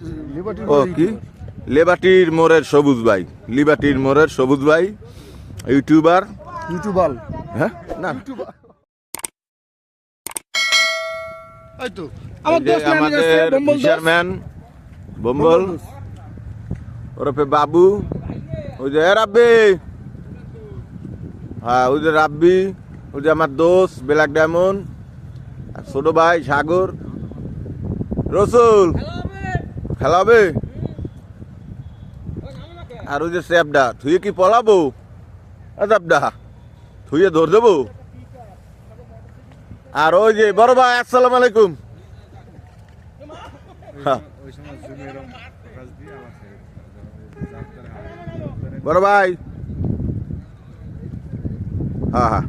লিবার্টির ও কি? লেবাটির মোড়ের সবুজ ভাই। লিবাটির মোড়ের সবুজ ভাই। ইউটিউবার ইউটিউবার হ্যাঁ? না আমাদের বম্বল দোস্ত ফিশারম্যান বম্বল। ওরফে বাবু। ওই যে রাব্বি। হ্যাঁ ওই যে রাব্বি। ওই যে আমার দোস্ত ব্ল্যাক ডায়মন্ড আর ছোট ভাই সাগর। রসুল। খেলা হবে? আর ওই যে স্যাপডা থুয়ে কি পলাবো? স্যাপডা থুয়ে ধর দেবো? আর ওই যে, বড় ভাই, আসসালামু আলাইকুম। হ্যাঁ। বড় ভাই। হ্যাঁ হ্যাঁ।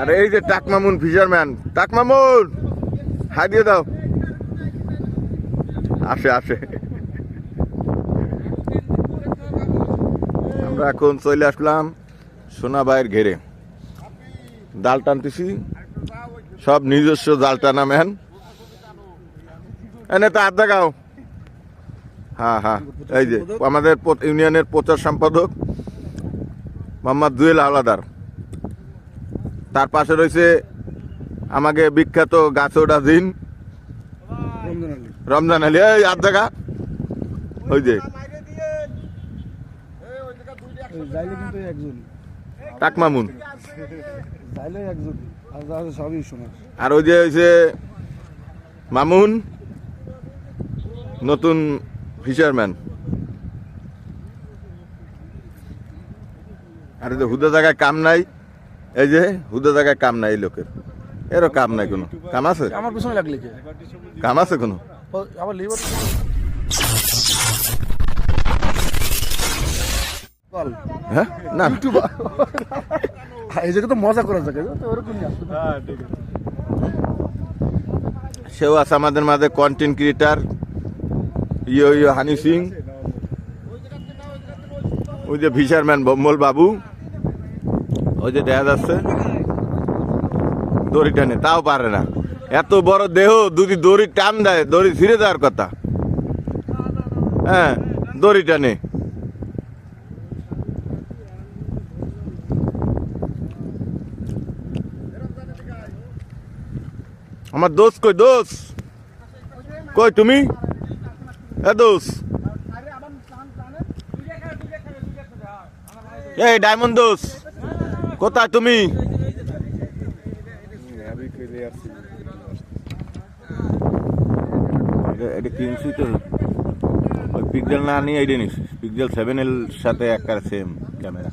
আর এই যে টাকমামুন ফিশারম্যান টাকমামুন হাই দিয়ে দাও। আসে আসে। আমরা এখন চলে আসলাম সোনাবাইয়ের ঘেরে। জাল টানতেছি। সব নিজস্ব জাল টানা ম্যান। এনে তো আড্ডা গাও হ্যাঁ হ্যাঁ এই যে আমাদের ইউনিয়নের প্রচার সম্পাদক মোহাম্মদ জুয়েল আওলাদার তার পাশে রয়েছে আমাকে বিখ্যাত গাছোডা দিন রমজান আলী। এই আড্ডা গা ওই যে। এই যাইলে কিন্তু একজন। টাকমামুন যাইলে একজন। আর যা আছে সবই শোনা। আর ওই যে হয়েছে মামুন নতুন ফিশারম্যান আর এই যে হুদা জায়গায় কাম নাই এই যে হুদা জায়গায় কাম নাই এই লোকের। এরও কাম নাই কোনো। কাম আছে? আমার পিছনে লাগলে কে? কাম আছে কোনো? আবার লিভার হ্যাঁ? না। ইউটিউবার। এই জায়গায় তো মজা করা যাবে তো ওরকম হ্যাঁ ঠিক আছে সেও আছে আমাদের মাঝে content creator Yo Yo Honey Singh. ওই যে ফিশারম্যান বম্বল বাবু। ওই যে দেখা যাচ্ছে। দড়ি টানে, তাও পারে না। এত বড় দেহ, যদি দড়ি টান দেয়, দড়ি ছিঁড়ে দেওয়ার কথা। হ্যাঁ দড়ি টানে। আমার দোষ কই দোষ? কই তুমি? এ দোষ? এই, ডায়মন্ড দোষ। কোথায় তুমি? এটা- এটা ওই পিকজেল না নিয়ে এইটা নিস পিকজেল এর সাথে একটা সেম ক্যামেরা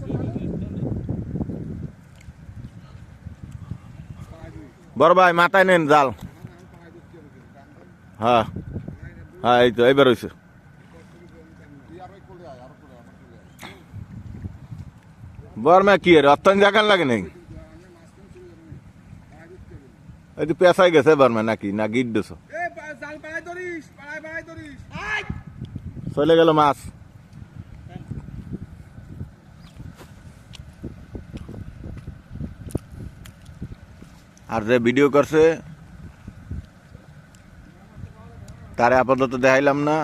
বড় ভাই, মাথায় নেন জাল। হ্যাঁ। হ্যাঁ এই তো, এইবার হয়েছে বর্মা কি এর অত্যন্ত জাগান লাগে নাকি এই তো পেশাই গেছে বর্মা নাকি? না গিট দিস চলে গেল মাছ। আর যে ভিডিও করছে তারে আপাতত দেখাইলাম না।